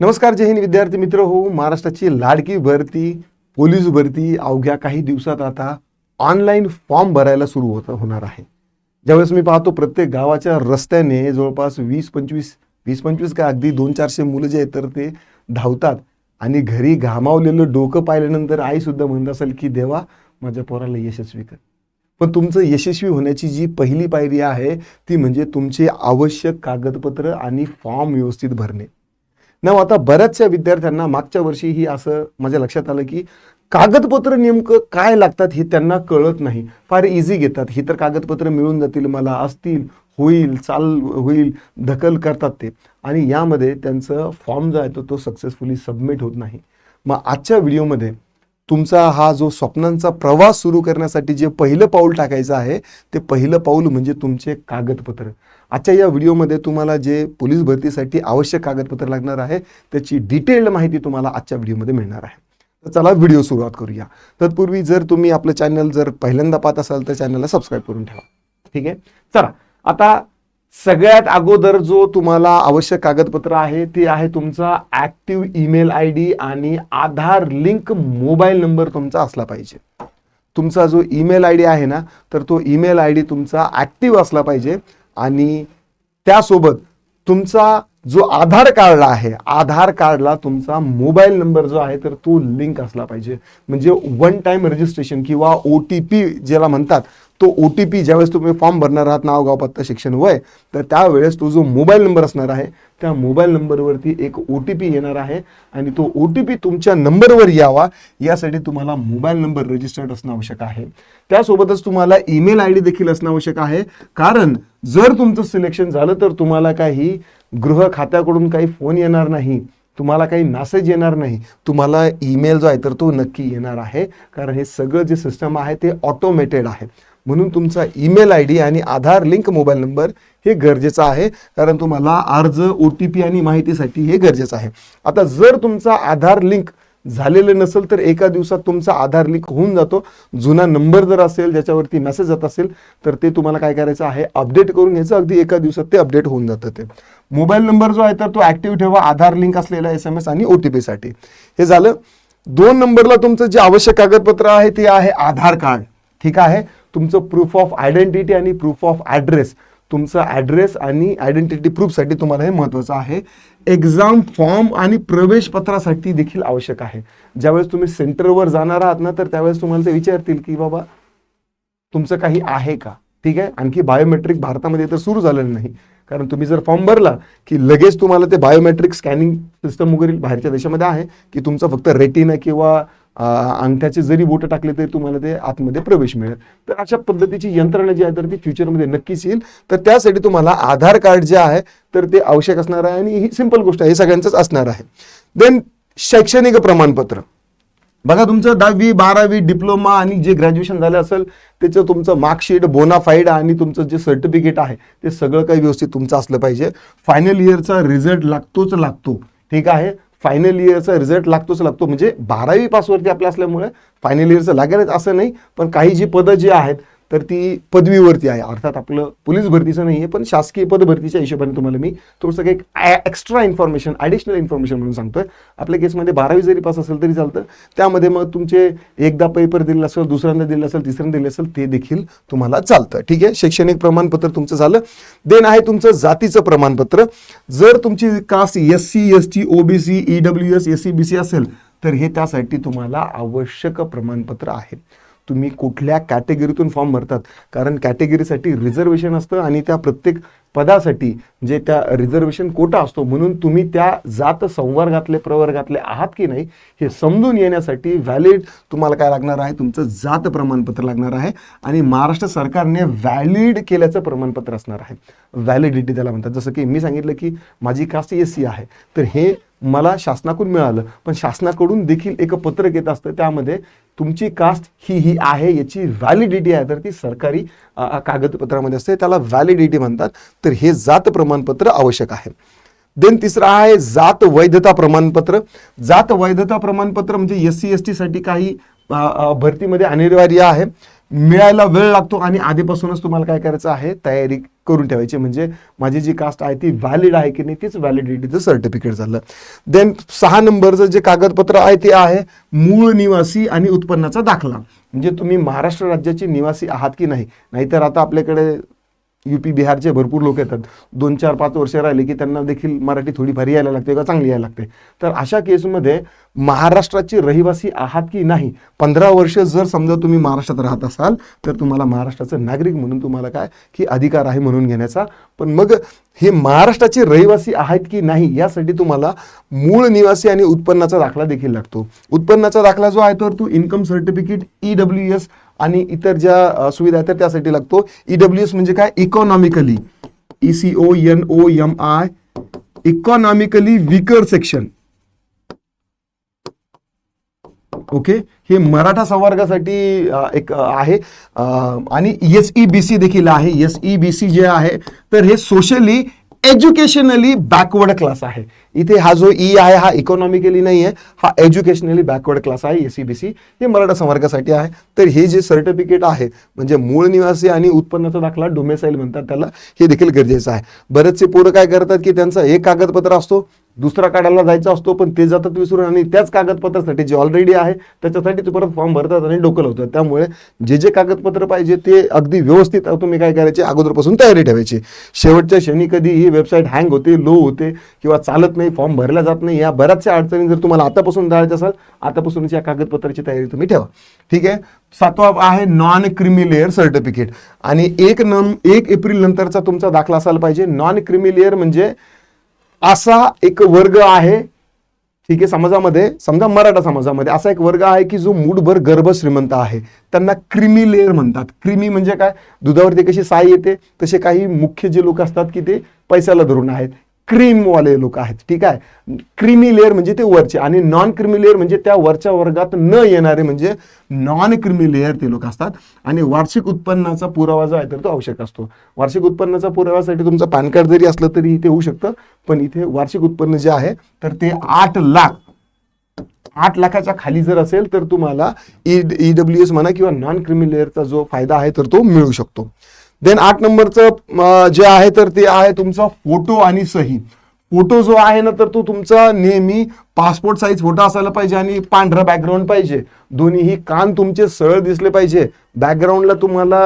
नमस्कार जय हिंद विद्यार्थी मित्र. हो महाराष्ट्राची लाडकी भरती पोलीस भरती अवघ्या काही दिवसात आता ऑनलाईन फॉर्म भरायला सुरू होत होणार आहे. ज्यावेळेस मी पाहतो प्रत्येक गावाच्या रस्त्याने जवळपास वीस पंचवीस वीस पंचवीस काय अगदी दोन चारशे मुलं जे आहेत तर ते धावतात. आणि घरी घामावलेलं डोकं पाहिल्यानंतर आईसुद्धा म्हणत असेल की देवा माझ्या पोराला यशस्वी कर. पण तुमचं यशस्वी होण्याची जी पहिली पायरी आहे ती म्हणजे तुमचे आवश्यक कागदपत्र आणि फॉर्म व्यवस्थित भरणे. ना आता बऱ्याचशा विद्यार्थ्यांना मागच्या वर्षीही असं माझ्या लक्षात आलं की कागदपत्र नेमकं काय लागतात हे त्यांना कळत नाही. फार इझी घेतात. ही तर कागदपत्र मिळून जातील मला असतील होईल चाल होईल दखल करतात ते. आणि यामध्ये त्यांचं फॉर्म जो आहे तो तो सक्सेसफुली सबमिट होत नाही. मग आजच्या व्हिडिओमध्ये तुमचा हा जो स्वप्नांचा प्रवास सुरू करण्यासाठी जे पहिलं पाऊल टाकायचं आहे ते पहिलं पाऊल म्हणजे तुमचे कागदपत्र. आजच्या या व्हिडिओमध्ये तुम्हाला जे पोलीस भरतीसाठी आवश्यक कागदपत्र लागणार आहे त्याची डिटेल्ड माहिती तुम्हाला आजच्या व्हिडिओमध्ये मिळणार आहे. तर चला व्हिडिओ सुरुवात करूया. तत्पूर्वी जर तुम्ही आपलं चॅनल जर पहिल्यांदा पाहत असाल तर चॅनलला सबस्क्राईब करून ठेवा. ठीक आहे? चला आता सगळ्यात अगोदर जो तुम्हाला आवश्यक कागदपत्र आहे ते आहे तुमचा ॲक्टिव्ह ईमेल आय डी आणि आधार लिंक मोबाईल नंबर तुमचा असला पाहिजे. तुमचा जो ईमेल आय डी आहे ना तर तो ईमेल आय डी तुमचा ॲक्टिव्ह असला पाहिजे आणि त्यासोबत तुमचा जो आधार कार्डला आहे आधार कार्डला तुमचा मोबाईल नंबर जो आहे तर तो लिंक असला पाहिजे. म्हणजे वन टाइम रजिस्ट्रेशन किंवा ओ टी पी ज्याला म्हणतात तो ओ टी पी ज्यावेळेस तुम्ही फॉर्म भरणार आहात नाव गाव पत्ता शिक्षण वय तर त्यावेळेस तो जो मोबाईल नंबर असणार आहे त्या मोबाईल नंबरवरती एक ओ टी पी येणार आहे आणि तो ओ टी पी तुमच्या नंबरवर यावा यासाठी तुम्हाला मोबाईल नंबर रजिस्टर्ड असणं आवश्यक आहे. त्यासोबतच तुम्हाला ईमेल आय डी देखील असणं आवश्यक आहे. कारण जर तुमचं सिलेक्शन झालं तर तुम्हाला काही गृह खात्याकडून काही फोन येणार नाही तुम्हाला काही मॅसेज येणार नाही तुम्हाला ईमेल जो आहे तर तो नक्की येणार आहे. कारण हे सगळं जे सिस्टम आहे ते ऑटोमेटेड आहे. म्हणून तुमचा ईमेल आय डी आणि आधार लिंक मोबाईल नंबर हे गरजेचं आहे. कारण तुम्हाला अर्ज ओ टी पी आणि माहितीसाठी हे गरजेचं आहे. आता जर तुमचा आधार लिंक झालेलं नसेल तर एका दिवसात तुमचा आधार लिंक होऊन जातो. जुना नंबर जर असेल ज्याच्यावरती मेसेज जात असेल तर ते तुम्हाला काय करायचं आहे? अपडेट करून घ्यायचं. अगदी एका दिवसात ते अपडेट होऊन जातं ते. मोबाईल नंबर जो आहे तर तो ॲक्टिव्ह ठेवा. आधार लिंक असलेला एस एम एस आणि ओ टी पीसाठी हे झालं. दोन नंबरला तुमचं जे आवश्यक कागदपत्र आहे ते आहे आधार कार्ड. ठीक आहे? तुमचं प्रूफ ऑफ आयडेंटिटी आणि प्रूफ ऑफ ॲड्रेस तुमचा ॲड्रेस आणि आयडेंटिटी प्रूफसाठी तुम्हाला हे महत्त्वाचं आहे. एक्झाम फॉर्म आणि प्रवेश पत्रासाठी देखील आवश्यक आहे. ज्यावेळेस तुम्ही सेंटरवर जाणार आहात ना तर त्यावेळेस तुम्हाला ते विचारतील की बाबा तुमचं काही आहे का? ठीक आहे? आणखी बायोमेट्रिक भारतामध्ये तर सुरू झालेलं नाही. कारण तुम्ही जर फॉर्म भरला की लगेच तुम्हाला ते बायोमेट्रिक स्कॅनिंग सिस्टम वगैरे बाहेरच्या देशामध्ये आहे की तुमचं फक्त रेटिना किंवा अंगठ्याचे जरी बोट टाकले तरी तुम्हाला ते आतमध्ये प्रवेश मिळेल. तर अशा पद्धतीची यंत्रणा जी आहे तर ती फ्युचरमध्ये नक्कीच येईल. तर त्यासाठी तुम्हाला आधार कार्ड जे आहे तर ते आवश्यक असणार आहे आणि ही सिंपल गोष्ट आहे हे सगळ्यांचंच असणार आहे. देन शैक्षणिक प्रमाणपत्र. बघा तुमचं दहावी बारावी डिप्लोमा आणि जे ग्रॅज्युएशन झालं असेल त्याचं तुमचं मार्कशीट बोनाफाईड आणि तुमचं जे सर्टिफिकेट आहे ते सगळं काही व्यवस्थित तुमचं असलं पाहिजे. फायनल इयरचा रिझल्ट लागतोच लागतो. ठीक आहे? फायनल इयरचा रिझल्ट लागतोच लागतो. म्हणजे बारावी पासवरती आपल्या असल्यामुळे फायनल इयरचं लागेलच असं नाही पण काही जी पदं जी आहेत तर ती पदवीवरती आहे. अर्थात आपलं पोलीस भरतीचं नाही आहे पण शासकीय पद भरतीच्या हिशोबाने तुम्हाला मी थोडंसं काही एक्स्ट्रा इन्फॉर्मेशन ॲडिशनल इन्फॉर्मेशन म्हणून सांगतोय. आपल्या केसमध्ये बारावी जरी पास असेल तरी चालतं. त्यामध्ये मग तुमचे एकदा पेपर दिलेला असेल दुसऱ्यांदा दिलेला असेल तिसऱ्यांदा दिले असेल ते देखील तुम्हाला चालतं. ठीक आहे? शैक्षणिक प्रमाणपत्र तुमचं झालं. देन आहे तुमचं जातीचं प्रमाणपत्र. जर तुमची caste S C S T O B C E W S S C B C असेल तर हे त्यासाठी तुम्हाला आवश्यक प्रमाणपत्र आहे. तुम्ही कुठल्या कॅटेगरीतून फॉर्म भरतात? कारण कॅटेगरीसाठी रिझर्वेशन असतं आणि त्या प्रत्येक पदासाठी जे त्या रिझर्वेशन कोटा असतो म्हणून तुम्ही त्या जात संवर्गातले प्रवर्गातले आहात की नाही हे समजून येण्यासाठी व्हॅलिड तुम्हाला काय लागणार आहे? तुमचं जात प्रमाणपत्र लागणार आहे आणि महाराष्ट्र सरकारने व्हॅलिड केल्याचं प्रमाणपत्र असणार आहे. व्हॅलिडिटी त्याला म्हणतात. जसं की मी सांगितलं की माझी कास्ट एस सी आहे. तर हे मला शासनाकडून मिळालं. पण शासनाकडून देखील एक पत्रक येत असतं. त्यामध्ये तुमची कास्ट ही ही आहे याची व्हॅलिडिटी आहे. तर ती सरकारी कागदपत्रामध्ये असते. त्याला व्हॅलिडिटी म्हणतात. तर हे जात प्रमाणपत्र आवश्यक आहे. देन तिसरं आहे जात वैधता प्रमाणपत्र. जात वैधता प्रमाणपत्र म्हणजे एस सी एस टीसाठी काही भरतीमध्ये अनिवार्य आहे. मिळायला वेळ लागतो आणि आधीपासूनच तुम्हाला काय करायचं आहे तयारी करून ठेवायची. म्हणजे माझी जी कास्ट आहे ती व्हॅलिड आहे की नाही तीच व्हॅलिडिटीचं सर्टिफिकेट झालं. देन सहा नंबरचं जे कागदपत्र आहे ते आहे मूळ निवासी आणि उत्पन्नाचा दाखला. म्हणजे तुम्ही महाराष्ट्र राज्याचे निवासी आहात की नाही? नाहीतर आता आपल्याकडे युपी बिहारचे भरपूर लोक येतात. दोन चार पाच वर्ष राहिले की त्यांना देखील मराठी थोडीफार यायला लागते किंवा चांगली यायला लागते. तर अशा केसमध्ये महाराष्ट्राचे रहिवासी आहात की नाही? पंधरा वर्ष जर समजा तुम्ही महाराष्ट्रात राहत असाल तर तुम्हाला महाराष्ट्राचं नागरिक म्हणून तुम्हाला काय? की अधिकार आहे म्हणून घेण्याचा. पण मग हे महाराष्ट्राचे रहिवासी आहेत की नाही यासाठी तुम्हाला मूळ निवासी आणि उत्पन्नाचा दाखला देखील लागतो. उत्पन्नाचा दाखला जो आहे तर तो income certificate E W S आणि इतर ज्या सुविधा आहेत तर त्यासाठी लागतो. ई एस म्हणजे काय? Economically E C O N O M I economically weaker section okay हे मराठा संवर्गासाठी एक आहे. आणि एस ई बी सी देखील आहे. एस ई बी सी जे आहे तर हे सोशली एज्युकेशनली बॅकवर्ड क्लास आहे. इथे हा जो ई आहे हा इकॉनॉमिकली नाही आहे हा एज्युकेशनली बॅकवर्ड क्लास आहे एसीबीसी बी सी हे मराठा संवर्गासाठी आहे. तर हे जे सर्टिफिकेट आहे म्हणजे मूळ निवासी आणि उत्पन्नाचा दाखला डोमेसाईल म्हणतात त्याला हे देखील गरजेचं आहे. बरेचसे पोरं काय करतात की त्यांचा एक कागदपत्र असतो दुसरा काढायला जायचा असतो पण ते जातात विसरून आणि त्याच कागदपत्रासाठी जे ऑलरेडी आहे त्याच्यासाठी ते परत फॉर्म भरतात आणि डोकं लावतात. त्यामुळे जे जे कागदपत्र पाहिजे ते अगदी व्यवस्थित तुम्ही काय करायचे? अगोदरपासून तयारी ठेवायची. शेवटच्या क्षणी कधी ही वेबसाईट हँग होते लो होते किंवा चालत नाही फॉर्म भरला जात नाही या बऱ्याचशा अडचणी जर तुम्हाला आतापासून जायचं असाल आतापासूनच या कागदपत्राची तयारी तुम्ही ठेवा. ठीक आहे? सातवा आहे नॉन क्रिमिलेअर सर्टिफिकेट आणि एक नम एक एप्रिल नंतरचा तुमचा दाखला असायला पाहिजे. नॉन क्रिमिलेअर म्हणजे असा एक वर्ग आहे. ठीक आहे समाजामध्ये समजा मराठा समाजामध्ये असा एक वर्ग आहे की जो मूठभर गर्भ श्रीमंत आहे. त्यांना क्रिमी लेअर म्हणतात. क्रिमी म्हणजे काय? दुधावरती कशी साय येते तसे काही मुख्य जे लोक असतात की ते पैशाला धरून आहेत. क्रीमवाले लोक आहेत ठीक आहे? क्रिमी लेअर म्हणजे ते वरचे आणि नॉन क्रिमी लेअर म्हणजे त्या वरच्या वर्गात न येणारे म्हणजे नॉन क्रिमी लेअर ते लोक असतात. आणि वार्षिक उत्पन्नाचा पुरावा जो आहे तर तो आवश्यक असतो. वार्षिक उत्पन्नाचा पुराव्यासाठी तुमचं पॅन कार्ड जरी असलं तरी इथे होऊ शकतं पण इथे वार्षिक उत्पन्न जे आहे तर ते आठ लाख आठ लाखाच्या खाली जर असेल तर तुम्हाला ई डब्ल्यू एस म्हणा किंवा नॉन क्रिमी लेअरचा जो फायदा आहे तर तो मिळू शकतो. देन आठ नंबरचं जे आहे तर ते आहे तुमचा फोटो आणि सही. फोटो जो आहे ना तर तो तुमचा नेहमी पासपोर्ट साईज फोटो असायला पाहिजे आणि पांढरा बॅकग्राऊंड पाहिजे. दोन्हीही कान तुमचे सरळ दिसले पाहिजे. बॅकग्राऊंडला तुम्हाला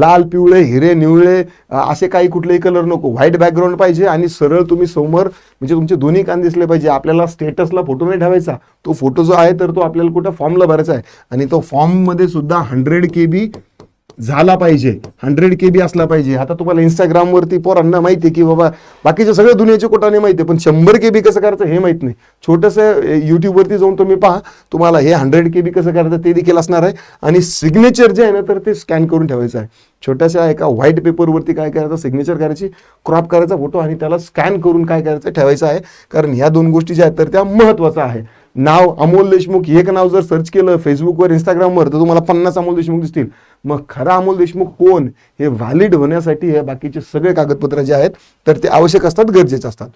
लाल पिवळे हिरे निवळे असे काही कुठलेही कलर नको. व्हाईट बॅकग्राऊंड पाहिजे आणि सरळ तुम्ही समोर म्हणजे तुमचे दोन्ही कान दिसले पाहिजे. आपल्याला स्टेटसला फोटो नाही ठेवायचा. तो फोटो जो आहे तर तो आपल्याला कुठं फॉर्मला भरायचा आहे. आणि तो फॉर्ममध्ये सुद्धा हंड्रेड के बी झाला पाहिजे. हंड्रेड के बी असला पाहिजे. आता तुम्हाला इंस्टाग्रामवरती पोरांना माहिती आहे की बाबा बाकीच्या सगळ्या दुनियाचे कोटाने माहिती आहे पण शंभर के बी कसं करायचं हे माहीत नाही. छोटंसं यूट्यूबवरती जाऊन तुम्ही पहा तुम्हाला हे हंड्रेड के बी कसं करायचं ते देखील असणार आहे. आणि सिग्नेचर जे आहे ना तर ते स्कॅन करून ठेवायचं आहे. छोट्याशा एका व्हाईट पेपरवरती काय करायचं सिग्नेचर करायची क्रॉप करायचा फोटो आणि त्याला स्कॅन करून काय करायचं ठेवायचं आहे. कारण ह्या दोन गोष्टी ज्या आहेत तर त्या महत्त्वाचं आहे. नाव अमोल देशमुख एक नाव जर सर्च केलं फेसबुकवर इंस्टाग्रामवर तर तुम्हाला पन्नास अमोल देशमुख दिसतील. मग खरा अमोल देशमुख कोण हे व्हॅलिड होण्यासाठी हे बाकीचे सगळे कागदपत्र जे आहेत तर ते आवश्यक असतात गरजेचे असतात.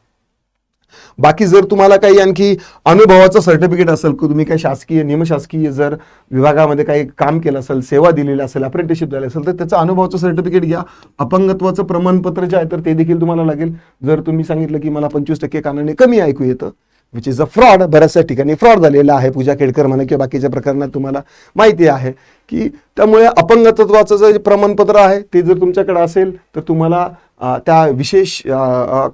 बाकी जर तुम्हाला काही आणखी अनुभवाचं सर्टिफिकेट असेल की तुम्ही काही शासकीय निमशासकीय जर विभागामध्ये काही काम केलं असेल सेवा दिलेली असेल अप्रेंटिसशिप झाली असेल तर त्याचं अनुभवाचं सर्टिफिकेट घ्या. अपंगत्वाचं प्रमाणपत्र जे आहे तर ते देखील तुम्हाला लागेल. जर तुम्ही सांगितलं की मला पंचवीस टक्के कानाने कमी ऐकू येतं. विच इज अ फ्रॉड बऱ्याचशा ठिकाणी फ्रॉड झालेला आहे. पूजा केडकर म्हणा किंवा बाकीच्या प्रकरणात तुम्हाला माहिती आहे की त्यामुळे अपंगत्वाचं जे प्रमाणपत्र आहे ते जर तुमच्याकडे असेल तर तुम्हाला त्या विशेष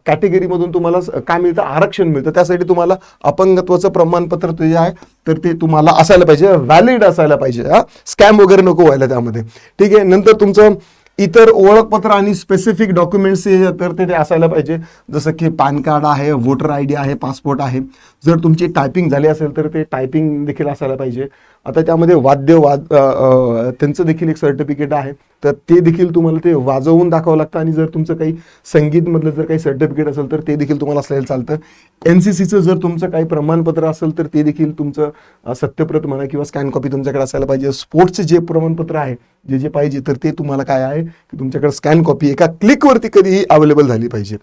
कॅटेगरीमधून तुम्हाला काय मिळतं? आरक्षण मिळतं. त्यासाठी तुम्हाला अपंगत्वाचं प्रमाणपत्र ते जे आहे तर ते तुम्हाला असायला पाहिजे व्हॅलिड असायला पाहिजे हा. स्कॅम वगैरे नको व्हायला त्यामध्ये. ठीक आहे नंतर तुमचं इतर ओळखपत्र आणि स्पेसिफिक डॉक्युमेंट्स तर ते ते असायला पाहिजे. जसं की पॅन कार्ड आहे वोटर आय डी आहे पासपोर्ट आहे. जर तुमची टायपिंग झाली असेल तर ते टायपिंग देखील असायला पाहिजे. आता त्यामध्ये वाद्य वाद त्यांचं देखील एक सर्टिफिकेट आहे. तर ते देखील तुम्हाला ते वाजवून दाखवावं लागतं आणि जर तुमचं काही संगीतमधलं जर काही सर्टिफिकेट असेल तर ते देखील तुम्हाला असायला चालतं. एन सी सीचं जर तुमचं काही प्रमाणपत्र असेल तर ते देखील तुमचं सत्यप्रत म्हणा किंवा स्कॅन कॉपी तुमच्याकडे असायला पाहिजे. स्पोर्ट्सचे जे प्रमाणपत्र आहे जे जे पाहिजे तर ते तुम्हाला काय आहे की तुमच्याकडे स्कॅन कॉपी एका क्लिकवरती कधीही अवेलेबल झाली पाहिजे.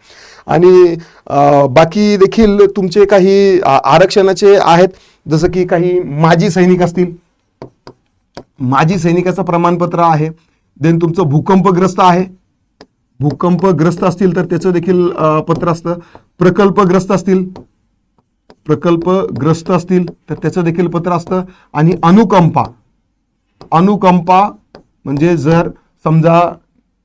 आणि बाकी देखील तुमचे काही आरक्षणाचे आहेत जसं की काही माजी सैनिक असतील. माजी सैनिकाचं प्रमाणपत्र आहे. देन तुमचं भूकंपग्रस्त आहे. भूकंपग्रस्त असतील तर त्याचं देखील पत्र असतं. प्रकल्पग्रस्त असतील. प्रकल्पग्रस्त असतील तर त्याचं देखील पत्र असतं. आणि अनुकंपा. अनुकंपा म्हणजे जर समजा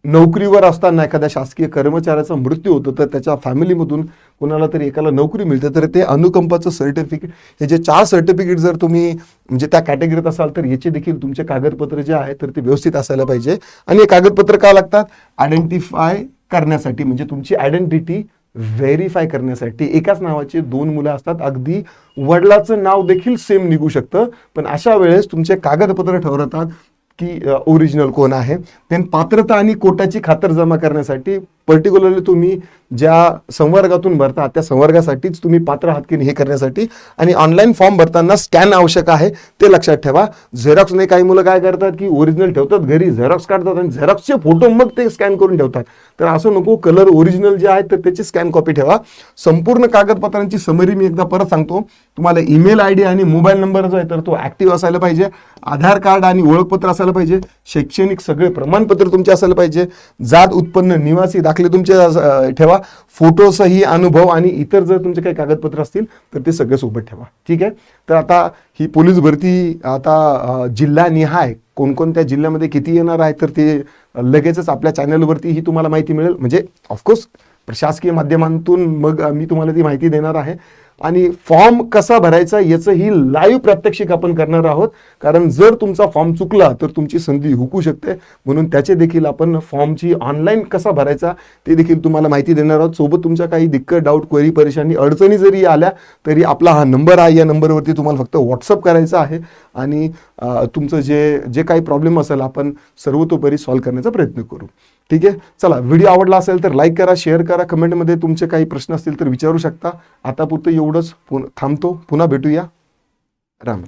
नोकरीवर असताना एखाद्या शासकीय कर्मचाऱ्याचा मृत्यू होतो तर त्याच्या फॅमिलीमधून कोणाला तरी एकाला नोकरी मिळते तर ते अनुकंपाचं सर्टिफिकेट हे जे चार सर्टिफिकेट जर तुम्ही म्हणजे त्या कॅटेगरीत असाल तर याचे देखील तुमचे कागदपत्र जे आहे तर ते व्यवस्थित असायला पाहिजे. आणि हे कागदपत्र का लागतात? आयडेंटिफाय करण्यासाठी म्हणजे तुमची आयडेंटिटी व्हेरीफाय करण्यासाठी. एकाच नावाचे दोन मुलं असतात अगदी वडिलाचं नाव देखील सेम निघू शकतं पण अशा वेळेस तुमचे कागदपत्र ठरवतात की ओरिजिनल कोण आहे? देन पात्रता आणि कोटाची खातर जमा करण्यासाठी पर्टिक्युलरली तुम्ही ज्या संवर्गातून भरता त्या संवर्गासाठीच तुम्ही पात्र आहात की नाही हे करण्यासाठी आणि ऑनलाईन फॉर्म भरताना स्कॅन आवश्यक आहे ते लक्षात ठेवा. झेरॉक्सने काही मुलं काय करतात की ओरिजिनल ठेवतात घरी झेरॉक्स काढतात आणि झेरॉक्सचे फोटो मग ते स्कॅन करून ठेवतात. तर असं नको कलर ओरिजिनल जे आहे तर त्याची स्कॅन कॉपी ठेवा. संपूर्ण कागदपत्रांची समरी मी एकदा परत सांगतो. तुम्हाला ईमेल आय डी आणि मोबाईल नंबर जो आहे तर तो ऍक्टिव्ह असायला पाहिजे. आधार कार्ड आणि ओळखपत्र असायला पाहिजे. शैक्षणिक सगळे प्रमाणपत्र तुमचे असायला पाहिजे. जात उत्पन्न निवासी दाखले तुमचे ठेवा. फोटोसही अनुभव आणि इतर जर तुमचे काही कागदपत्र असतील तर ते सगळे सोबत ठेवा. ठीक आहे? तर आता ही पोलीस भरती आता जिल्हा जिल्हानिहाय कोणकोणत्या जिल्ह्यामध्ये किती येणार आहे तर ते लगेचच आपल्या चॅनलवरती ही तुम्हाला माहिती मिळेल. म्हणजे ऑफकोर्स प्रशासकीय माध्यमांतून मग मी तुम्हाला ती माहिती देणार आहे. आणि फॉर्म कसा भरायचा याचं ही लाईव्ह प्रात्यक्षिक आपण करणार आहोत. कारण जर तुमचा फॉर्म चुकला तर तुमची संधी हुकू शकते. म्हणून त्याचे देखील आपण फॉर्मची ऑनलाईन कसा भरायचा ते देखील तुम्हाला माहिती देणार आहोत. सोबत तुमच्या काही दिक्कत डाऊट क्वेरी परेशानी अडचणी जरी आल्या तरी आपला हा नंबर आहे. या नंबरवरती तुम्हाला फक्त व्हॉट्सअप करायचा आहे. आणि तुमचं जे जे काही प्रॉब्लेम असेल आपण सर्वतोपरी सॉल्व्ह करण्याचा प्रयत्न करू. ठीक आहे? चला व्हिडिओ आवडला असेल तर लाईक करा शेअर करा कमेंटमध्ये तुमचे काही प्रश्न असतील तर विचारू शकता. आतापुरतं एवढंच. पुन थांबतो. पुन्हा भेटूया. राम.